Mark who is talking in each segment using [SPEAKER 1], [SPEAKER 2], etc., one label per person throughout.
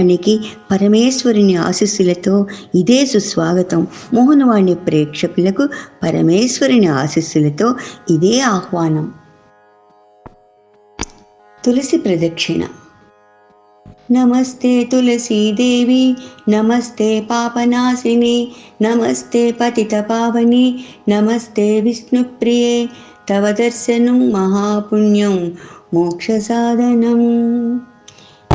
[SPEAKER 1] మోహనవాణికి పరమేశ్వరుని ఆశీస్సులతో ఇదే సుస్వాగతం. మోహనవాణి ప్రేక్షకులకు పరమేశ్వరుని ఆశీస్సులతో ఇదే ఆహ్వానం. తులసి ప్రదక్షిణ. నమస్తే తులసీదేవి నమస్తే పాపనాశిని నమస్తే పతిత పావని నమస్తే విష్ణుప్రియే తవ దర్శనం మహాపుణ్యం మోక్ష సాధనం.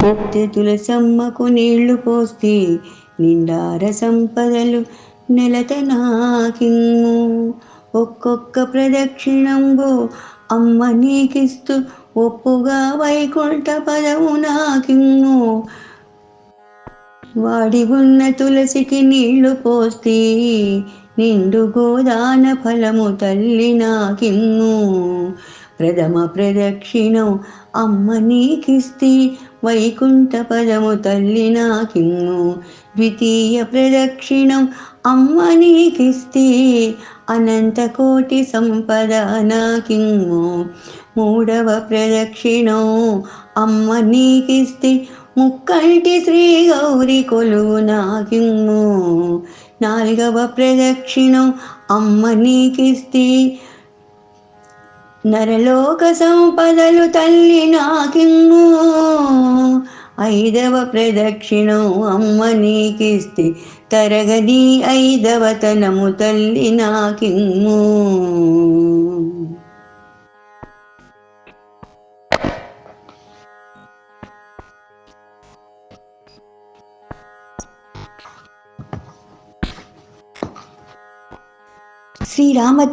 [SPEAKER 1] నిత్య తులసమ్మకు నీళ్ళు పోస్తే నిండార సంపదలు నెలత నాకిమ్ము. ఒక్కొక్క ప్రదక్షిణంబు అమ్మ నీకిస్తూ ఒప్పుగా వైకుంఠ పదము నాకిమ్ము. వాడి ఉన్న తులసికి నీళ్ళు పోస్తే నిండు గోదాన ఫలము తల్లి నాకిమ్ము. ప్రథమ ప్రదక్షిణం అమ్మ నీకిస్తే వైకుంఠ పదము తల్లి నాకిమ్ము ద్వితీయ ప్రదక్షిణం అమ్మ నీకిస్తే అనంత కోటి సంపద నాకిమ్ము మూడవ ప్రదక్షిణం అమ్మ నీకిస్తే ముక్కంటి శ్రీ గౌరి కొలువు నాకిమ్ము నాలుగవ ప్రదక్షిణం అమ్మ నీకిస్తే నరలోక సంపదలు తల్లి నాకిమ్ము ఐదవ ప్రదక్షిణం అమ్మ నీకిస్తే తరగని ఐదవ తనము తల్లి నాకిమ్ము శ్రీరామ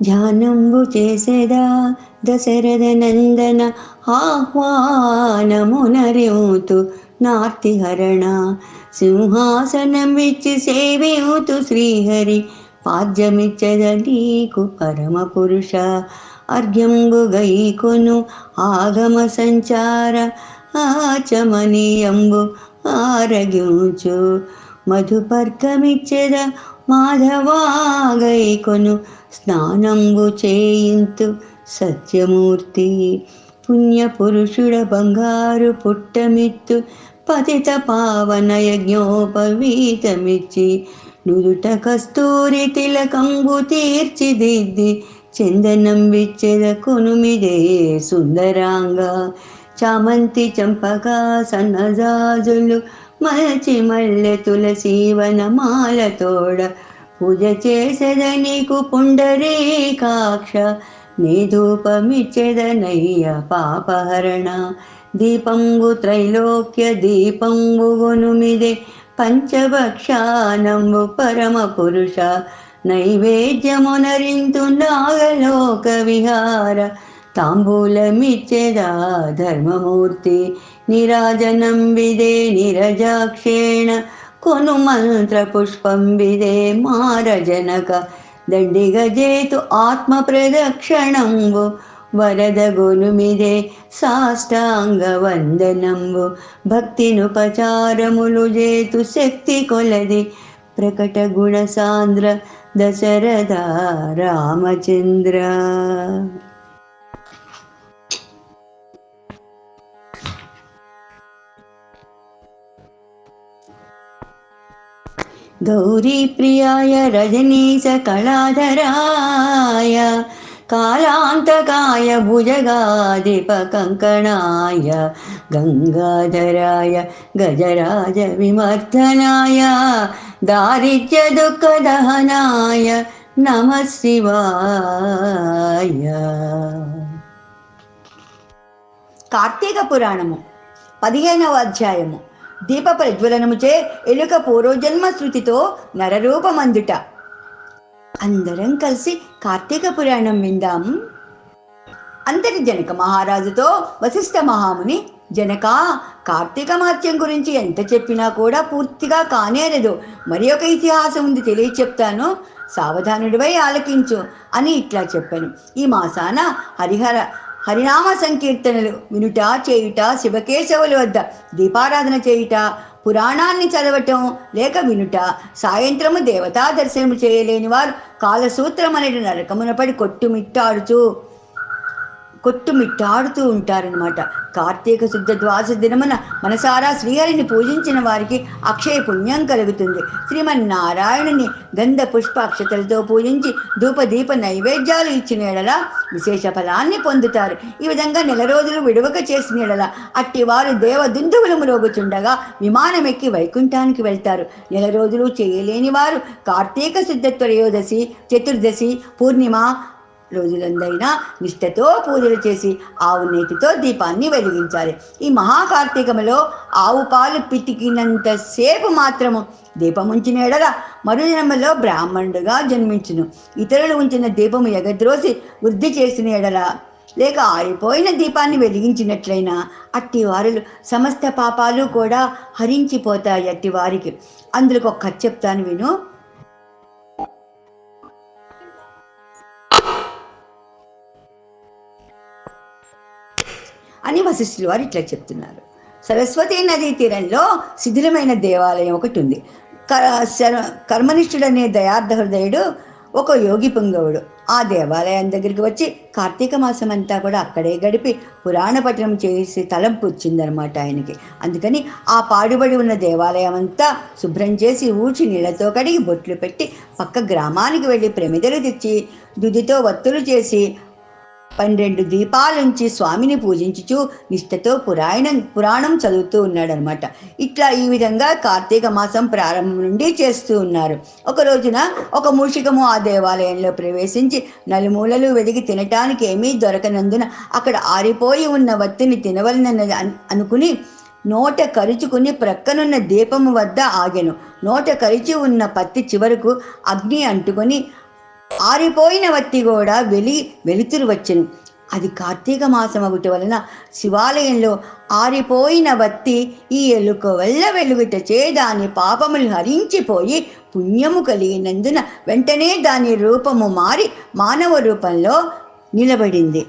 [SPEAKER 1] ధ్యానంబు చేసేదా దశరథ నందన ఆహ్వానమునరేవుతు నార్తిహరణ సింహాసనం ఇచ్చి సేవేవుతు శ్రీహరి పాద్యమిచ్చద నీకు పరమ పురుష అర్ఘ్యంబు గైకొను ఆగమ సంచార ఆచమనీయంబు ఆరగించు మాధవా మాధవాగైకొను స్నానంబు చేయింతు సత్యమూర్తి. పుణ్యపురుషుడ బంగారు పుట్టమిత్తు పతిత పావన యజ్ఞోపవీతమిచ్చి నుదుట కస్తూరి తిలకంబు తీర్చిదిద్ది చందనం విచ్చెద కొనుమిదే సుందరాంగా. చామంతి చంపగా సన్నజాజులు మలచి మల్లె తులసి వనమాలతోడ పూజ చేసెద పుండరీకాక్ష నీ ధూపమిచ్చేదనయ్య పాపహరణ. దీపంబు త్రైలోక్య దీపంబు గొనుమిదే పంచభక్షానంబు పరమ పురుష నైవేద్యమునరింతు నాగలోక విహార తాంబూలమిచ్చేదా ధర్మమూర్తి. నిరాజనం విదే నిరజాక్షేణ కొను మంత్ర పుష్పం విదే మారజనక దండిగజేతు ఆత్మ ప్రదక్షిణంబు. వరద గొనుమిదే సాష్టాంగ వందనంబు. భక్తినుపచారములు జేతు శక్తి కొలది. ప్రకట గుణ సాంద్ర దశరథ రామచంద్ర. गौरीप्रियाय रजनीशकलाधराय कालान्तकाय भुजगाधिपकङ्कणाय गङ्गाधराय गजराजविमर्दनाय दारिद्र्यदुःखदहनाय नमः శివాయ కార్తీక పురాణము పదిహేనవ అధ్యాయము దీప ప్రజ్వలనముచే ఎలుక పూర్వజన్మ శృతితో నరరూపమందుట. అందరం కలిసి కార్తీక పురాణం విందాం. అంతటి జనక మహారాజుతో వశిష్ఠ మహాముని జనక కార్తీక మాత్యం గురించి ఎంత చెప్పినా కూడా పూర్తిగా కానేరదు. మరి ఒక ఇతిహాసం ఉంది తెలియ చెప్తాను సావధానుడివై ఆలకించు అని ఇట్లా చెప్పాను. ఈ మాసాన హరిహర హరినామ సంకీర్తనలు వినుట చేయుట శివకేశవుల వద్ద దీపారాధన చేయుట పురాణాన్ని చదవటం లేక వినుట సాయంత్రము దేవతా దర్శనము చేయలేని వారు కాలసూత్రం అనే కొట్టుమిట్టాడుచు. కొట్టుమిట్టాడుతూ ఉంటారనమాట కార్తీక శుద్ధ ద్వాస దినమున మనసారా శ్రీహరిని పూజించిన వారికి అక్షయ పుణ్యం కలుగుతుంది. శ్రీమన్నారాయణుని గంధ పుష్పాక్షతలతో పూజించి ధూపదీప నైవేద్యాలు ఇచ్చిన ఎడల విశేష ఫలాన్ని పొందుతారు. ఈ విధంగా నెల రోజులు విడువక చేసిన ఎడల అట్టి వారు దేవ దుందువులు మ్రోగుచుండగా విమానమెక్కి వైకుంఠానికి వెళ్తారు. నెల రోజులు చేయలేని వారు కార్తీక శుద్ధ త్రయోదశి చతుర్దశి పూర్ణిమ రోజులందైనా నిష్ఠతో పూజలు చేసి ఆవు నీటితో దీపాన్ని వెలిగించాలి. ఈ మహాకార్తీకములో ఆవు పాలు పితికినంతసేపు మాత్రము దీపం ఉంచిన ఎడల మరుజన్మలో బ్రాహ్మణుడుగా జన్మించును. ఇతరులు ఉంచిన దీపము ఎగద్రోసి వృద్ధి చేసిన ఎడల లేక ఆరిపోయిన దీపాన్ని వెలిగించినట్లయినా అట్టి వారులు సమస్త పాపాలు కూడా హరించిపోతాయి అట్టి వారికి అందులో ఒక కథ చెప్తాను విను. అని వశిష్ఠులు వారు ఇట్లా చెప్తున్నారు. సరస్వతి నదీ తీరంలో శిథిలమైన దేవాలయం ఒకటి ఉంది. క- శర- కర్మనిష్ఠుడనే దయార్థ హృదయుడు ఒక యోగి పుంగవుడు. ఆ దేవాలయం దగ్గరికి వచ్చి కార్తీక మాసం అంతా కూడా అక్కడే గడిపి పురాణ పఠనం చేసి తలంపు వచ్చిందనమాట ఆయనకి. అందుకని ఆ పాడుబడి ఉన్న దేవాలయం అంతా శుభ్రం చేసి ఊడ్చి నీళ్ళతో కడిగి బొట్లు పెట్టి పక్క గ్రామానికి వెళ్ళి ప్రమిదలు తెచ్చి దుదితో వత్తులు చేసి పన్నెండు దీపాలుంచి స్వామిని పూజించుచు నిష్ఠతో పురాణం పురాణం చదువుతూ ఉన్నాడనమాట. ఇట్లా ఈ విధంగా కార్తీక మాసం ప్రారంభం నుండి చేస్తూ ఉన్నారు. ఒక రోజున ఒక మూషికము ఆ దేవాలయంలో ప్రవేశించి నలుమూలలు వెదిగి తినటానికి ఏమీ దొరకనందున అక్కడ ఆరిపోయి ఉన్న వత్తిని తినవలనన్నది అనుకుని నోట కరుచుకుని ప్రక్కనున్న దీపము వద్ద ఆగెను. నోట కరిచి ఉన్న పత్తి చివరకు అగ్ని అంటుకొని ఆరిపోయిన వత్తి కూడా వెలి వెలుతురు వచ్చెను అది కార్తీక మాసం ఒకటి వలన శివాలయంలో ఆరిపోయిన వత్తి ఈ ఎలుక వల్ల వెలుగుటచే దాని పాపములు హరించిపోయి పుణ్యము కలిగినందున వెంటనే దాని రూపము మారి మానవ రూపంలో నిలబడింది.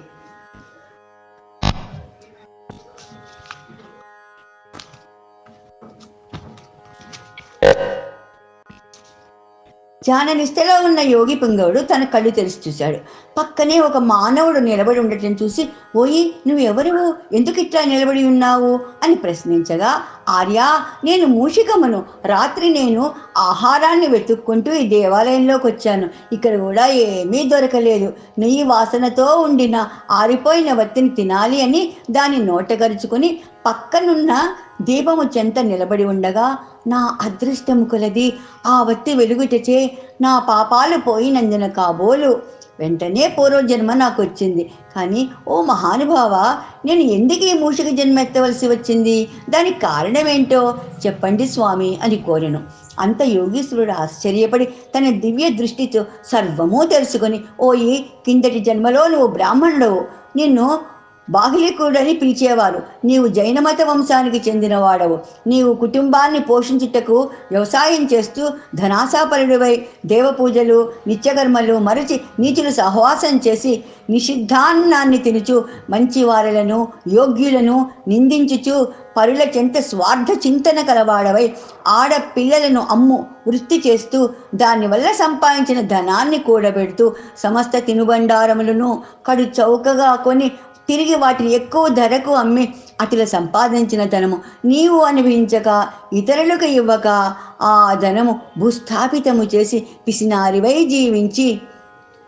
[SPEAKER 1] ధ్యాన నిష్టలో ఉన్న యోగి పుంగవుడు తన కళ్ళు తెరిచి చూశాడు. పక్కనే ఒక మానవుడు నిలబడి ఉండటం చూసి ఓయి నువ్వు ఎవరు ఎందుకు ఇట్లా నిలబడి ఉన్నావు? అని ప్రశ్నించగా ఆర్యా నేను మూషికమును. రాత్రి నేను ఆహారాన్ని వెతుక్కుంటూ ఈ దేవాలయంలోకి వచ్చాను. ఇక్కడ కూడా ఏమీ దొరకలేదు. నెయ్యి వాసనతో ఉండిన ఆరిపోయిన వత్తిని తినాలి అని దాన్ని నోటగరుచుకుని పక్కనున్న దీపము చెంత నిలబడి ఉండగా నా అదృష్టము కొలది ఆ వత్తి వెలుగుటచే నా పాపాలు పోయినందున కాబోలు. వెంటనే పూర్వజన్మ నాకు వచ్చింది కానీ ఓ మహానుభావ నేను ఎందుకు ఈ మూషిక జన్మ ఎత్తవలసి వచ్చింది? దానికి కారణం ఏంటో చెప్పండి స్వామి అని కోరెను. అంత యోగీశ్వరుడు ఆశ్చర్యపడి తన దివ్య దృష్టితో సర్వము తెలుసుకొని ఓయి కిందటి జన్మలో నువ్వు బ్రాహ్మణుడవు. నిన్ను బాహ్లికుడని పిలిచేవారు. నీవు జైనమత వంశానికి చెందినవాడవు. నీవు కుటుంబాన్ని పోషించుటకు వ్యవసాయం చేస్తూ ధనాసాపరుడివై దేవపూజలు నిత్యకర్మలు మరచి నీచులు సహవాసం చేసి నిషిద్ధాన్నాన్ని తినుచు మంచివారులను యోగ్యులను నిందించుచు పరుల చెంత స్వార్థ చింతన కలవాడవై ఆడపిల్లలను అమ్ము వృత్తి చేస్తూ దానివల్ల సంపాదించిన ధనాన్ని కూడబెడుతూ సమస్త తినుబండారములను కడు చౌకగా కొని తిరిగి వాటిని ఎక్కువ ధరకు అమ్మి అతిలో సంపాదించిన ధనము నీవు అనుభవించక ఇతరులకు ఇవ్వక ఆ ధనము భూస్థాపితము చేసి పిసినారివై జీవించి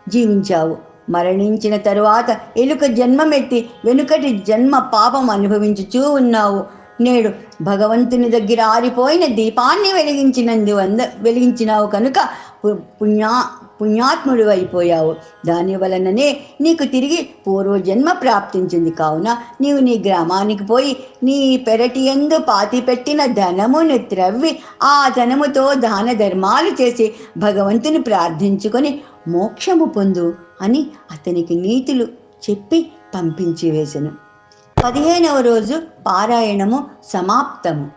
[SPEAKER 1] జీవించావు. మరణించిన తరువాత ఎలుక జన్మమెత్తి వెనుకటి జన్మ పాపం అనుభవించుచూ ఉన్నావు. నేడు భగవంతుని దగ్గర ఆరిపోయిన దీపాన్ని వెలిగించినందు వంద వెలిగించినావు కనుక పుణ్యా పుణ్యాత్ముడు అయిపోయావు. దాని వలననే నీకు తిరిగి పూర్వజన్మ ప్రాప్తించింది కావున నీవు నీ గ్రామానికి పోయి నీ పెరటి ఎందు పాతిపెట్టిన ధనమును త్రవ్వి ఆ ధనముతో దాన ధర్మాలు చేసి భగవంతుని ప్రార్థించుకొని మోక్షము పొందు అని అతనికి నీతులు చెప్పి పంపించి వేసెను. పదిహేనవ రోజు పారాయణము సమాప్తము.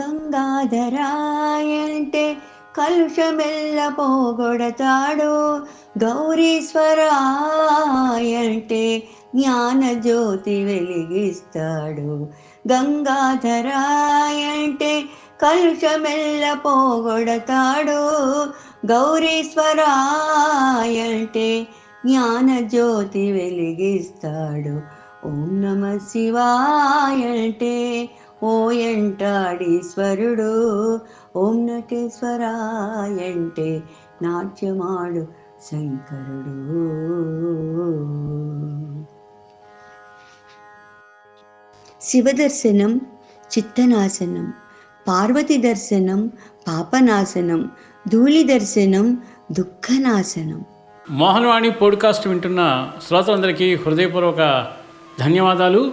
[SPEAKER 1] గంగాధరాయంటే కలుషమెల్ల పోగొడతాడు గౌరీశ్వరాయంటే జ్ఞాన జ్యోతి వెలిగిస్తాడు. గంగాధరాయంటే కలుషమెల్ల పోగొడతాడు గౌరీశ్వరాయంటే జ్ఞాన జ్యోతి వెలిగిస్తాడు. ఓం నమ శివాయ అంటే ఓ ఎంటాడీశ్వరుడు. ఓం నటేశ్వరాయంటే నాట్యమాడు శంకరుడు. శివదర్శనం చిత్తనాశనం పార్వతి దర్శనం పాపనాశనం ధూళి దర్శనం దుఃఖనాశనం.
[SPEAKER 2] మోహన్వాణి పోడ్కాస్ట్ వింటున్న శ్రోతలందరికీ హృదయపూర్వక ధన్యవాదాలు.